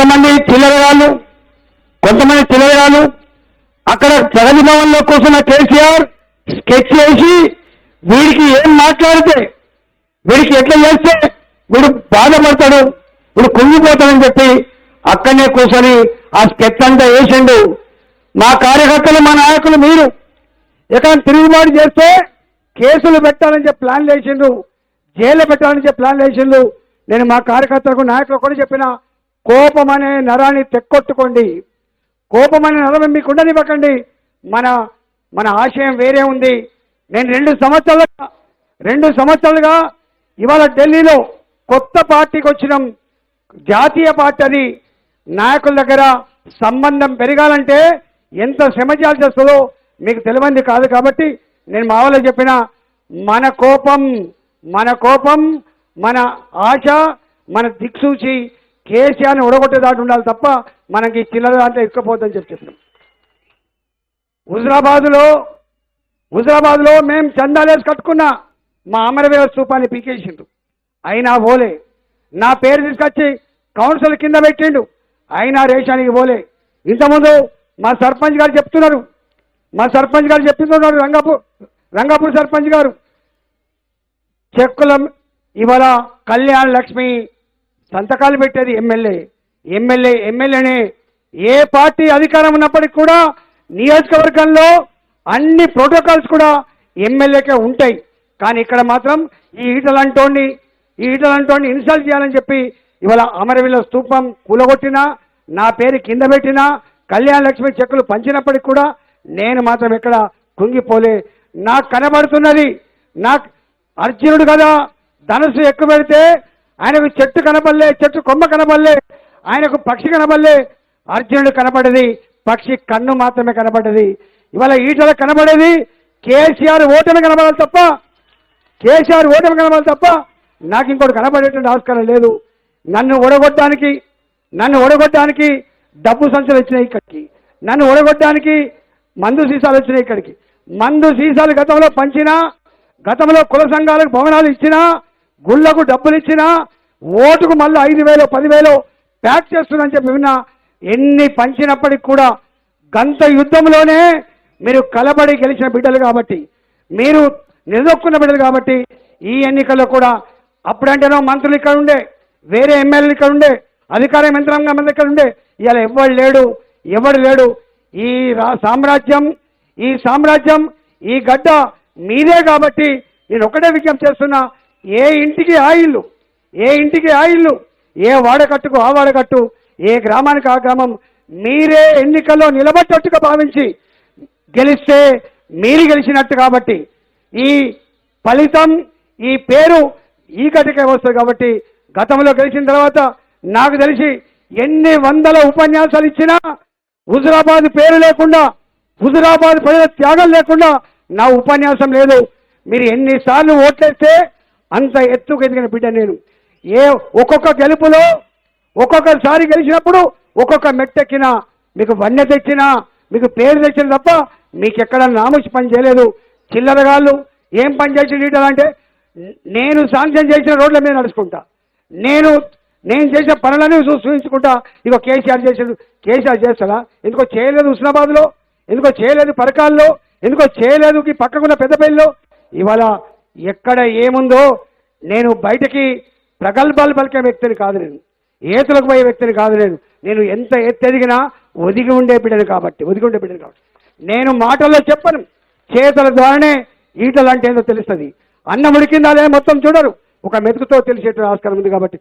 కొంతమంది చిల్లరగాళ్ళు కొంతమంది చిల్లరగాళ్ళు అక్కడ ప్రగతి భవన్లో కూర్చున్న కేసీఆర్ స్కెచ్ వేసి వీడికి ఏం మాట్లాడితే వీడికి ఎట్లా చేస్తే వీడు బాధపడతాడు వీడు కుంగిపోతాడని చెప్పి అక్కడనే కూర్చొని ఆ స్కెచ్ అంతా వేసిండు. మా కార్యకర్తలు మా నాయకులు మీరు ఎక్కడ తిరుగుబాటు చేస్తే కేసులు పెట్టాలని చెప్పి ప్లాన్ వేసిండు జైలు పెట్టాలని చెప్పి ప్లాన్ వేసిండు. నేను మా కార్యకర్తలకు నాయకులకు కూడా చెప్పిన కోపం అనే నరాన్ని తెక్కొట్టుకోండి. కోపం అనే నరం మీకు ఉండనివ్వకండి మన మన ఆశయం వేరే ఉంది. నేను రెండు సంవత్సరాలుగా రెండు సంవత్సరాలుగా ఇవాళ ఢిల్లీలో కొత్త పార్టీకి వచ్చినాం. జాతీయ పార్టీ అది. నాయకుల దగ్గర సంబంధం పెరగాలంటే ఎంత శ్రమ చేయాల్సి వస్తుందో మీకు తెలియంది కాదు కాబట్టి నేను మా వాళ్ళకి చెప్పిన మన కోపం మన కోపం మన ఆశ మన దిక్సూచి కేసీఆర్ని ఉడగొట్టే దాటి ఉండాలి తప్ప మనకి చిల్లర దాంట్లో ఇక్కపోద్దని చెప్పి చెప్పినాం. హుజరాబాద్లో హుజరాబాద్లో మేము చందాలేసి కట్టుకున్నా మా అమరవీర స్థూపాన్ని పీకేసిండు. అయినా పోలే. నా పేరు తీసుకొచ్చి కౌన్సిల్ కింద పెట్టిండు. అయినా రేషానికి పోలే. ఇంతకుముందు మా సర్పంచ్ గారు చెప్తున్నారు. మా సర్పంచ్ గారు చెప్తున్నారు రంగాపూర్ రంగాపూర్ సర్పంచ్ గారు. చెక్కుల ఇవాళ కళ్యాణ్ లక్ష్మి సంతకాలు పెట్టేది ఎమ్మెల్యే. ఎమ్మెల్యే ఎమ్మెల్యేనే ఏ పార్టీ అధికారం ఉన్నప్పటికీ కూడా నియోజకవర్గంలో అన్ని ప్రోటోకాల్స్ కూడా ఎమ్మెల్యేకే ఉంటాయి. కానీ ఇక్కడ మాత్రం ఈ ఈటలంటోని ఈ ఈటలంటోని ఇన్సల్ట్ చేయాలని చెప్పి ఇవాళ అమరవీల స్తూపం కూలగొట్టినా నా పేరు కింద పెట్టినా కళ్యాణ లక్ష్మి చెక్కులు పంచినప్పటికి కూడా నేను మాత్రం ఇక్కడ కుంగిపోలే. నాకు కనబడుతున్నది నాకు అర్జునుడు కదా ధనుసు ఎక్కువ పెడితే ఆయనకు చెట్టు కనబడలే చెట్టు కొమ్మ కనబడలే ఆయనకు పక్షి కనబడలే. అర్జునుడు కనబడేది పక్షి కన్ను మాత్రమే కనబడ్డది ఇవాళ ఈటల కనబడేది కేసీఆర్ ఓటమి కనబడాలి తప్ప కేసీఆర్ ఓటమి కనబడాలి తప్ప నాకు ఇంకోటి కనబడేటువంటి ఆస్కారం లేదు. నన్ను ఓడగొట్టడానికి నన్ను ఓడగొట్టడానికి డబ్బు సంచులు వచ్చినాయి ఇక్కడికి. నన్ను ఓడగొట్టడానికి మందు సీసాలు వచ్చినాయి ఇక్కడికి. మందు సీసాలు గతంలో పంచినా గతంలో కుల సంఘాలకు భవనాలు ఇచ్చినా గుళ్ళకు డబ్బులు ఇచ్చినా ఓటుకు మళ్ళీ ఐదు వేలు పదివేలు ప్యాక్ చేస్తుందని చెప్పి విన్నా ఎన్ని పంచినప్పటికి కూడా గంత యుద్ధంలోనే మీరు కలబడి గెలిచిన బిడ్డలు కాబట్టి మీరు నిలదొక్కున్న బిడ్డలు కాబట్టి ఈ ఎన్నికల్లో కూడా అప్పుడంటేనో మంత్రులు ఇక్కడ ఉండే వేరే ఎమ్మెల్యేలు ఇక్కడ ఉండే అధికార యంత్రాంగం మీద ఇక్కడ ఉండే ఇలా ఎవడు లేడు ఎవడు లేడు ఈ రా సామ్రాజ్యం ఈ సామ్రాజ్యం ఈ గడ్డ మీదే కాబట్టి నేను ఒకటే విజ్ఞప్తి చేస్తున్నా ఏ ఇంటికి ఆ ఇల్లు? ఏ ఇంటికి ఆ ఇల్లు? ఏ వాడకట్టుకు ఆ వాడకట్టు? ఏ గ్రామానికి ఆ గ్రామం? మీరే ఎన్నికల్లో నిలబడ్డట్టుగా భావించి గెలిస్తే మీరు గెలిచినట్టు కాబట్టి ఈ ఫలితం ఈ పేరు ఈ కటికే వస్తుంది కాబట్టి గతంలో గెలిచిన తర్వాత నాకు తెలిసి ఎన్ని వందల ఉపన్యాసాలు ఇచ్చినా హుజురాబాద్ పేరు లేకుండా హుజురాబాద్ ప్రజల త్యాగం లేకుండా నా ఉపన్యాసం లేదు. మీరు ఎన్నిసార్లు ఓట్లేస్తే అంత ఎత్తుకు ఎదిగిన బిడ్డ నేను. ఏ ఒక్కొక్క గెలుపులో ఒక్కొక్కసారి గెలిచినప్పుడు ఒక్కొక్క మెట్టెక్కిన మీకు వన్నె తెచ్చినా మీకు పేరు తెచ్చిన తప్ప మీకు ఎక్కడ నామూసి పని చేయలేదు. చిల్లరగాళ్ళు ఏం పని చేసి లీడర్ అంటే నేను శాంక్షన్ చేసిన రోడ్ల మీద నడుచుకుంటా. నేను నేను చేసిన పనులన్నీ చూ- ఇదిగో కేసీఆర్ చేసాడు కేసీఆర్ చేస్తాడా? ఎందుకో చేయలేదు హుస్నాబాద్లో? ఎందుకో చేయలేదు పరకాల్లో? ఎందుకో చేయలేదు ఈ పక్కకున్న పెద్దపల్లిలో? ఇవాళ ఎక్కడ ఏముందో నేను బయటకి ప్రగల్భాలు పలికే వ్యక్తిని కాదు నేను. ఏతులకు పోయే వ్యక్తిని కాదు నేను. నేను ఎంత ఎత్తెదిగినా ఒదిగి ఉండే బిడ్డను కాబట్టి ఒదిగి ఉండే బిడ్డను కాబట్టి. నేను మాటల్లో చెప్పను. చేతల ద్వారానే ఈటలు అంటే ఏందో తెలుస్తుంది. అన్నం ఉడికిందా లేదా మొత్తం చూడరు. ఒక మెతుకుతో తెలిసేట ఆస్కారం ఉంది కాబట్టి